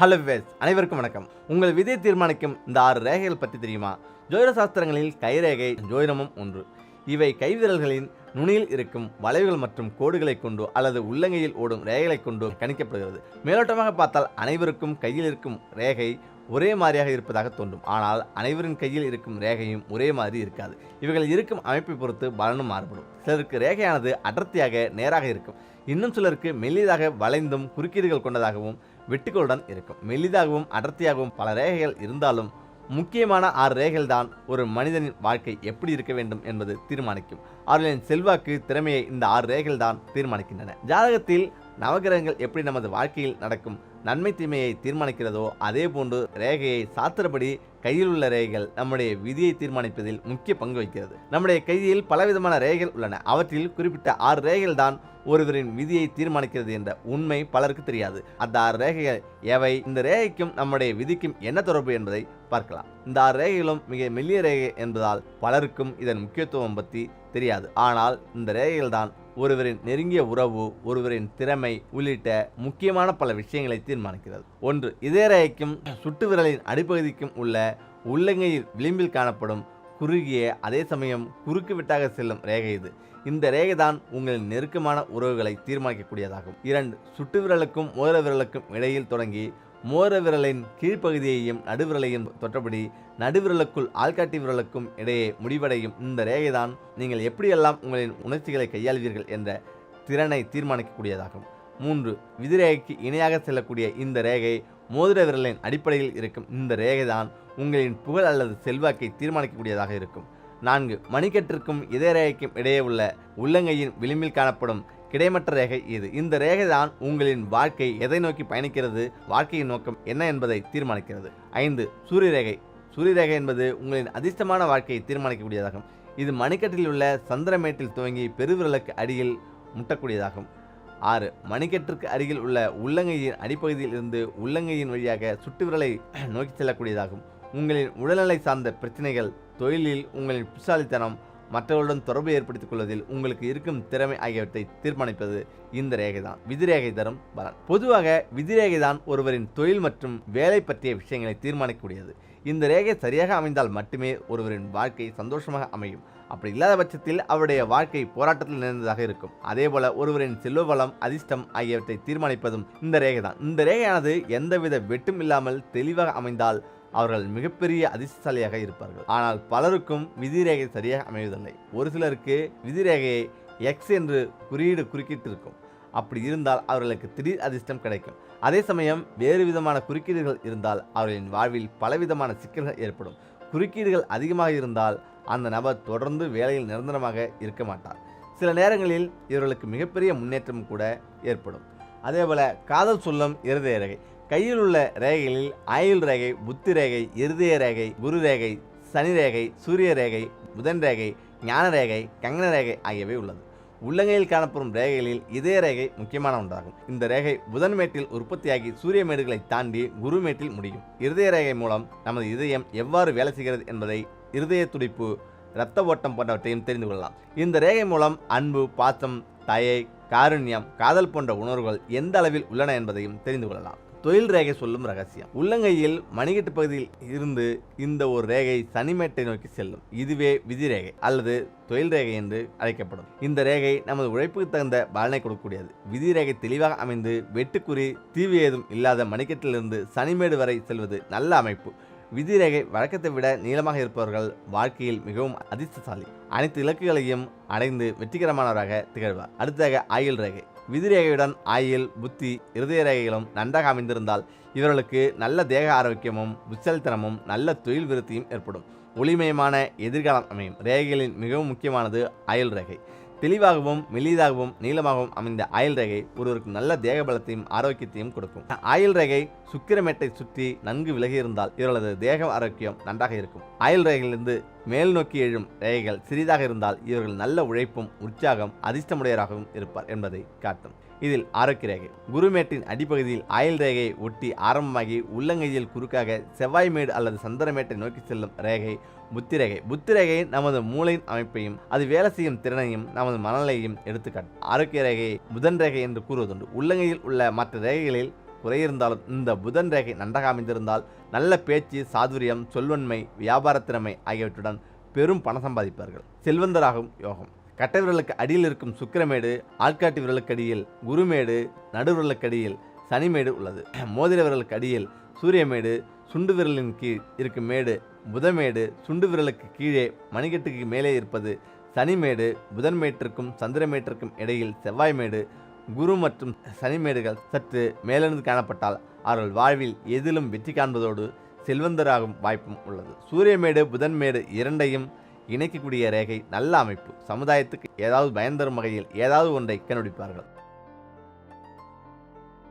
Hello ways அனைவருக்கும் வணக்கம். உங்கள் விதியை தீர்மானிக்கும் இந்த ஆறு ரேகைகள் பற்றி தெரியுமா? ஜோதிட சாஸ்திரங்களில் கைரேகை ஜோதிடமும் ஒன்று. இவை கைவிரல்களின் நுனியில் இருக்கும் வளைவுகள் மற்றும் கோடுகளை கொண்டு அல்லது உள்ளங்கையில் ஓடும் ரேகைகளை கொண்டு கணிக்கப்படுகிறது. மேலோட்டமாக பார்த்தால் அனைவருக்கும் கையில் இருக்கும் ரேகை ஒரே மாதிரியாக இருப்பதாக தோன்றும். ஆனால் அனைவரின் கையில் இருக்கும் ரேகையும் ஒரே மாதிரி இருக்காது. இவைகள் இருக்கும் அமைப்பை பொறுத்து பலனும் மாறுபடும். சிலருக்கு ரேகையானது அடர்த்தியாக நேராக இருக்கும். இன்னும் சிலருக்கு மெல்லியதாக வளைந்தும் குறுக்கீடுகள் கொண்டதாகவும் வெட்டுக்களுடன் இருக்கும். மெலிதாகவும் அடர்த்தியாகவும் பல ரேகைகள் இருந்தாலும் முக்கியமான ஆறு ரேகைகள் தான் ஒரு மனிதனின் வாழ்க்கை எப்படி இருக்க வேண்டும் என்பது தீர்மானிக்கும். அவர்களின் செல்வாக்கு திறமையை இந்த ஆறு ரேகைகள் தான் தீர்மானிக்கின்றன. ஜாதகத்தில் நவகிரகங்கள் எப்படி நமது வாழ்க்கையில் நடக்கும் நன்மை தீமையை தீர்மானிக்கிறதோ அதே போன்று ரேகையை சாத்திரப்படி கையில் உள்ள ரேகைகள் நம்முடைய விதியை தீர்மானிப்பதில் முக்கிய பங்கு வகிக்கிறது. நம்முடைய கையில் பலவிதமான ரேகைகள் உள்ளன. அவற்றில் குறிப்பிட்ட ஆறு ரேகைகள் தான் ஒருவரின் விதியை தீர்மானிக்கிறது என்ற உண்மை பலருக்கு தெரியாது. அந்த ஆறு ரேகைகள் எவை? இந்த ரேகைக்கும் நம்முடைய விதிக்கும் என்ன தொடர்பு என்பதை பார்க்கலாம். இந்த ஆறு ரேகைகளும் மிக மெல்லிய ரேகை என்பதால் பலருக்கும் இதன் முக்கியத்துவம் பற்றி தெரியாது. ஆனால் இந்த ரேகைகள் தான் ஒருவரின் நெருங்கிய உறவு ஒருவரின் திறமை உள்ளிட்ட முக்கியமான பல விஷயங்களை தீர்மானிக்கிறது. ஒன்று இதய ரேகைக்கும் சுட்டு விரலின் அடிப்பகுதிக்கும் உள்ள உள்ளங்கையில் விளிம்பில் காணப்படும் குறுகிய அதே சமயம் குறுக்கு விட்டாக செல்லும் ரேகை இது. இந்த ரேகை தான் உங்களின் நெருக்கமான உறவுகளை தீர்மானிக்கக்கூடியதாகும். இரண்டு சுட்டு விரலுக்கும் மோதிர விரலுக்கும் இடையில் தொடங்கி மோதிர விரலின் கீழ்ப்பகுதியையும் நடுவிரலையும் தொற்றபடி நடுவிரலுக்குள் ஆள்காட்டி விரலுக்கும் இடையே முடிவடையும் இந்த ரேகை தான் நீங்கள் எப்படியெல்லாம் உங்களின் உணர்ச்சிகளை கையாள்வீர்கள் என்ற திறனை தீர்மானிக்கக்கூடியதாகும். மூன்று விதிரேகைக்கு இணையாக செல்லக்கூடிய இந்த ரேகை மோதிர விரலின் அடிப்படையில் இருக்கும். இந்த ரேகை தான் உங்களின் புகழ் அல்லது செல்வாக்கை தீர்மானிக்கக்கூடியதாக இருக்கும். நான்கு மணிக்கட்டிற்கும் இதய ரேகைக்கும் இடையே உள்ள உள்ளங்கையின் விளிம்பில் காணப்படும் கிடைமட்ட ரேகை இது. இந்த ரேகை தான் உங்களின் வாழ்க்கை எதை நோக்கி பயணிக்கிறது வாழ்க்கையின் நோக்கம் என்ன என்பதை தீர்மானிக்கிறது. ஐந்து சூரிய ரேகை சூரிய ரேகை என்பது உங்களின் அதிர்ஷ்டமான வாழ்க்கையை தீர்மானிக்கக்கூடியதாகும். இது மணிக்கட்டில் உள்ள சந்திரமேட்டில் துவங்கி பெருவிரலுக்கு அடியில் முட்டக்கூடியதாகும். ஆறு மணிக்கட்டிற்கு அருகில் உள்ள உள்ளங்கையின் அடிப்பகுதியில் இருந்து உள்ளங்கையின் வழியாக சுட்டு விரலை நோக்கி செல்லக்கூடியதாகும். உங்களின் உடல்நிலை சார்ந்த பிரச்சனைகள் தொழிலில் உங்களின் புசாலித்தனம் மற்றவர்களுடன் தொடர்பு ஏற்படுத்திக் கொள்வதில் உங்களுக்கு இருக்கும் திறமை ஆகியவற்றை தீர்மானிப்பது இந்த ரேகை தான் விதிரேகை தரும் பலன். பொதுவாக விதிரேகை தான் ஒருவரின் தொழில் மற்றும் வேலை பற்றிய விஷயங்களை தீர்மானிக்கக்கூடியது. இந்த ரேகை சரியாக அமைந்தால் மட்டுமே ஒருவரின் வாழ்க்கை சந்தோஷமாக அமையும். அப்படி இல்லாத பட்சத்தில் அவருடைய வாழ்க்கை போராட்டத்தில் நிறைந்ததாக இருக்கும். அதே போல ஒருவரின் செல்வ வளம் அதிர்ஷ்டம் ஆகியவற்றை தீர்மானிப்பதும் இந்த ரேகை தான் இந்த ரேகையானது எந்தவித வெட்டும் இல்லாமல் தெளிவாக அமைந்தால் அவர்கள் மிகப்பெரிய அதிர்ஷ்டசாலியாக இருப்பார்கள். ஆனால் பலருக்கும் விதிரேகை சரியாக அமைவதில்லை. ஒரு சிலருக்கு விதிரேகையை எக்ஸ் என்று குறியீடு குறுக்கிட்டிருக்கும். அப்படி இருந்தால் அவர்களுக்கு திடீர் அதிர்ஷ்டம் கிடைக்கும். அதே சமயம் வேறு விதமான குறுக்கீடுகள் இருந்தால் அவர்களின் வாழ்வில் பலவிதமான சிக்கல்கள் ஏற்படும். குறுக்கீடுகள் அதிகமாக இருந்தால் அந்த நபர் தொடர்ந்து வேலையில் நிரந்தரமாக இருக்க மாட்டார். சில நேரங்களில் இவர்களுக்கு மிகப்பெரிய முன்னேற்றம் கூட ஏற்படும். அதேபோல காதல் சொல்லும் இருதய கையில் உள்ள ரேகைகளில் ஆயுள் ரேகை புத்தி ரேகை இருதய ரேகை குரு ரேகை சனி ரேகை சூரிய ரேகை புதன் ரேகை ஞான ரேகை கங்கண ரேகை ஆகியவை உள்ளது. உள்ளங்கையில் காணப்படும் ரேகைகளில் இதய ரேகை முக்கியமான ஒன்றாகும். இந்த ரேகை புதன் மேட்டில் உற்பத்தியாகி சூரிய மேடுகளை தாண்டி குரு மேட்டில் முடியும். இருதய ரேகை மூலம் நமது இதயம் எவ்வாறு வேலை செய்கிறது என்பதை இருதய துடிப்பு இரத்த ஓட்டம் போன்றவற்றையும் தெரிந்து கொள்ளலாம். இந்த ரேகை மூலம் அன்பு பாசம் தயை காருண்யம் காதல் போன்ற உணர்வுகள் எந்த அளவில் உள்ளன என்பதையும் தெரிந்து கொள்ளலாம். தொழில் ரேகை சொல்லும் ரகசியம். உள்ளங்கையில் மணிக்கட்டு பகுதியில் இருந்து இந்த ஒரு ரேகை சனிமேட்டை நோக்கி செல்லும். இதுவே விதி ரேகை அல்லது தொழில் ரேகை என்று அழைக்கப்படும். இந்த ரேகை நமது உழைப்புக்கு தகுந்த பலனை கொடுக்கக்கூடியது. விதி ரேகை தெளிவாக அமைந்து வெட்டுக்குறி தீவு ஏதும் இல்லாத மணிக்கட்டிலிருந்து சனிமேடு வரை செல்வது நல்ல அமைப்பு. விதி ரேகை வழக்கத்தை விட நீளமாக இருப்பவர்கள் வாழ்க்கையில் மிகவும் அதிர்ஷ்டசாலி. அனைத்து இலக்குகளையும் அடைந்து வெற்றிகரமானவராக திகழ்வார். அடுத்ததாக ஆயுள் ரேகை. விதிரேகையுடன் ஆயில் புத்தி இருதய ரேகைகளும் நன்றாக அமைந்திருந்தால் இவர்களுக்கு நல்ல தேக ஆரோக்கியமும் உச்சல்தனமும் நல்ல தொழில் விருத்தியும் ஏற்படும். ஒளிமயமான எதிர்காலம் அமையும். ரேகைகளின் மிகவும் முக்கியமானது அயல் ரேகை. தெளிவாகவும் மெலிதாகவும் நீளமாகவும் அமைந்த ஆயில் ரேகை ஒருவருக்கு நல்ல தேக பலத்தையும் ஆரோக்கியத்தையும் கொடுக்கும். ஆயுள் ரேகை சுக்கிரமேட்டை சுற்றி நன்கு விலகி இருந்தால் இவர்களது தேக ஆரோக்கியம் நன்றாக இருக்கும். ஆயுள் ரேகையிலிருந்து மேல் நோக்கி எழும் ரேகைகள் சிறிதாக இருந்தால் இவர்கள் நல்ல உழைப்பும் உற்சாகம் அதிர்ஷ்டமுடையராகவும் இருப்பார் என்பதை காட்டும். இதில் ஆரோக்கிய ரேகை. குருமேட்டின் அடிப்பகுதியில் ஆயில் ரேகையை ஒட்டி ஆரம்பமாகி உள்ளங்கையில் குறுக்காக செவ்வாய்மேடு அல்லது சந்திரமேட்டை நோக்கி செல்லும் ரேகை புத்திரேகை புத்திரேகை நமது மூளையின் அமைப்பையும் அது வேலை செய்யும் திறனையும் நமது மனநிலையையும் எடுத்துக்காட்டும். ஆரோக்கிய ரேகையை புதன் ரேகை என்று கூறுவதுண்டு. உள்ளங்கையில் உள்ள மற்ற ரேகைகளில் குறையிருந்தாலும் இந்த புதன் ரேகை நன்றாக அமைந்திருந்தால் நல்ல பேச்சு சாதுரியம் சொல்வன்மை வியாபாரத்திறமை ஆகியவற்றுடன் பெரும் பணம் சம்பாதிப்பார்கள். செல்வந்தராகும் யோகம். கட்டை விரலுக்கு அடியில் இருக்கும் சுக்கிரமேடு ஆட்காட்டி விரலுக்கு அடியில் குருமேடு நடுவிரலுக்கு அடியில் சனிமேடு உள்ளது. மோதிர விரலுக்கு அடியில் சூரியமேடு சுண்டு விரலின் கீழ் இருக்கும் மேடு புதமேடு சுண்டு விரலுக்கு கீழே மணிக்கட்டுக்கு மேலே இருப்பது சனிமேடு புதன்மேட்டிற்கும் சந்திரமேட்டிற்கும் இடையில் செவ்வாய்மேடு குரு மற்றும் சனிமேடுகள் சற்று மேலிருந்து காணப்பட்டால் அவர்கள் வாழ்வில் எதிலும் வெற்றி காண்பதோடு செல்வந்தராகும் வாய்ப்பும் உள்ளது. சூரியமேடு புதன்மேடு இரண்டையும் இணைக்கக்கூடிய ரேகை நல்ல அமைப்பு. சமுதாயத்துக்கு ஏதாவது பயன் தரும் வகையில் ஏதாவது ஒன்றை கண்டுபிடிப்பார்கள்.